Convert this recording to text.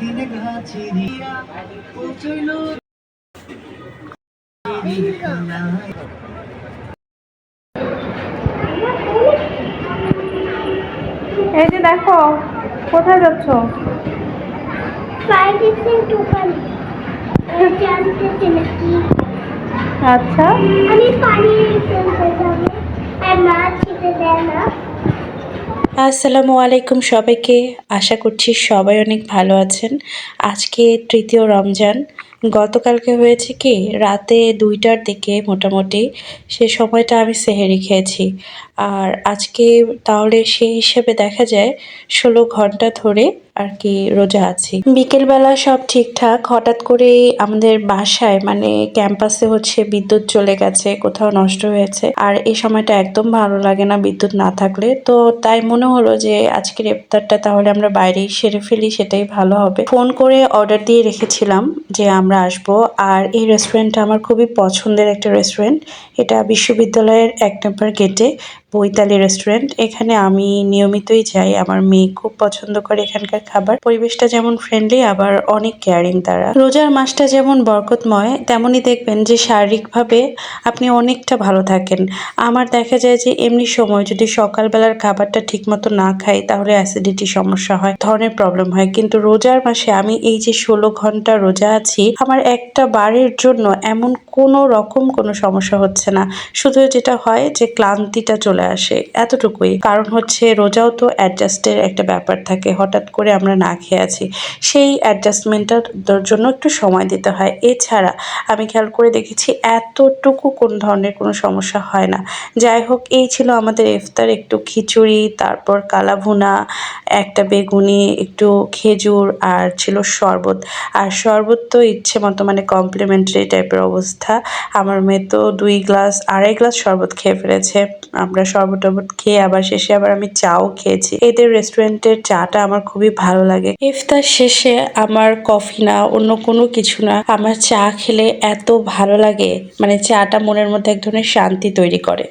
দক্ষিণে ঘাচিরিয়া পৌঁছইল এই যে দেখো, কোথায় যাচ্ছ? আচ্ছা। আমি পানি আর মা খেতে দেয় না। আসসালামু আলাইকুম সবাইকে। আশা করছি সবাই অনেক ভালো আছেন। আজকে তৃতীয় রমজান। গতকালকে হয়েছে কি, রাতে দুইটার দিকে মোটামুটি সে সময়টা আমি সেহেরি খেয়েছি। আর আজকে তাহলে সেই হিসেবে দেখা যায় ষোলো ঘণ্টা ধরে আর কি রোজা আছি। বিকেলবেলা সব ঠিকঠাক, হঠাৎ করে আমাদের বাসায় মানে ক্যাম্পাসে হচ্ছে বিদ্যুৎ চলে গেছে, কোথাও নষ্ট হয়েছে। আর এই সময়টা একদম ভালো লাগে না বিদ্যুৎ না থাকলে। তো তাই মনে হলো যে আজকের ইফতারটা তাহলে আমরা বাইরেই সেরে ফেলি, সেটাই ভালো হবে। ফোন করে অর্ডার দিয়ে রেখেছিলাম যে আমরা আসব। আর এই রেস্টুরেন্টটা আমার খুবই পছন্দের একটা রেস্টুরেন্ট এটা বিশ্ববিদ্যালয়ের এক নম্বর গেটে বৈতালি রেস্টুরেন্ট। এখানে আমি নিয়মিতই যাই। আমার মেয়ে খুব পছন্দ করে এখানকার খাবার। পরিবেশটা যেমন ফ্রেন্ডলি আবার অনেক কেয়ারিং তারা। রোজার মাসটা যেমন বরকতময়, তেমনই দেখবেন যে শারীরিকভাবে আপনি অনেকটা ভালো থাকেন। আমার দেখা যায় যে এমনি সময় যদি সকালবেলার খাবারটা ঠিকমতো না খাই, তাহলে অ্যাসিডিটি সমস্যা হয়, ধরনের প্রবলেম হয়। কিন্তু রোজার মাসে আমি এই যে ষোলো ঘণ্টা রোজা আছি, আমার একটা বারের জন্য এমন কোনো রকম কোনো সমস্যা হচ্ছে না। শুধু যেটা হয় যে ক্লান্তিটা চলে আসে। এতটুকুই। কারণ হচ্ছে রোজাও তো অ্যাডজাস্টের একটা ব্যাপার থাকে। হঠাৎ করে আমরা না খেয়ে আছি। সেই অ্যাডজাস্টমেন্টটার জন্য একটু সময় দিতে হয়। এছাড়া আমি খেয়াল করে দেখেছি এতটুকু কোন ধরনের কোনো সমস্যা হয় না। যাই হোক, এই ছিল আমাদের ইফতার। একটু খিচুড়ি, তারপর কালাভুনা, একটা বেগুনি, একটু খেজুর আর ছিল শরবত। আর শরবত তো ইচ্ছে মতো মানে কমপ্লিমেন্টারি টাইপের অবস্থা। আমার মেয়ে তো দুই গ্লাস, আড়াই গ্লাস শরবত খেয়ে ফেলেছে। আমরা শরবত টরবত খেয়ে আবার শেষে আবার আমি চাও খেয়েছি। এদের রেস্টুরেন্টের চাটা আমার খুবই ভালো লাগে। ইফতার শেষে আমার কফি না, অন্য কোনো কিছু না, আমার চা খেলে এত ভালো লাগে। মানে চাটা মনের মধ্যে এক ধরনের শান্তি তৈরি করে।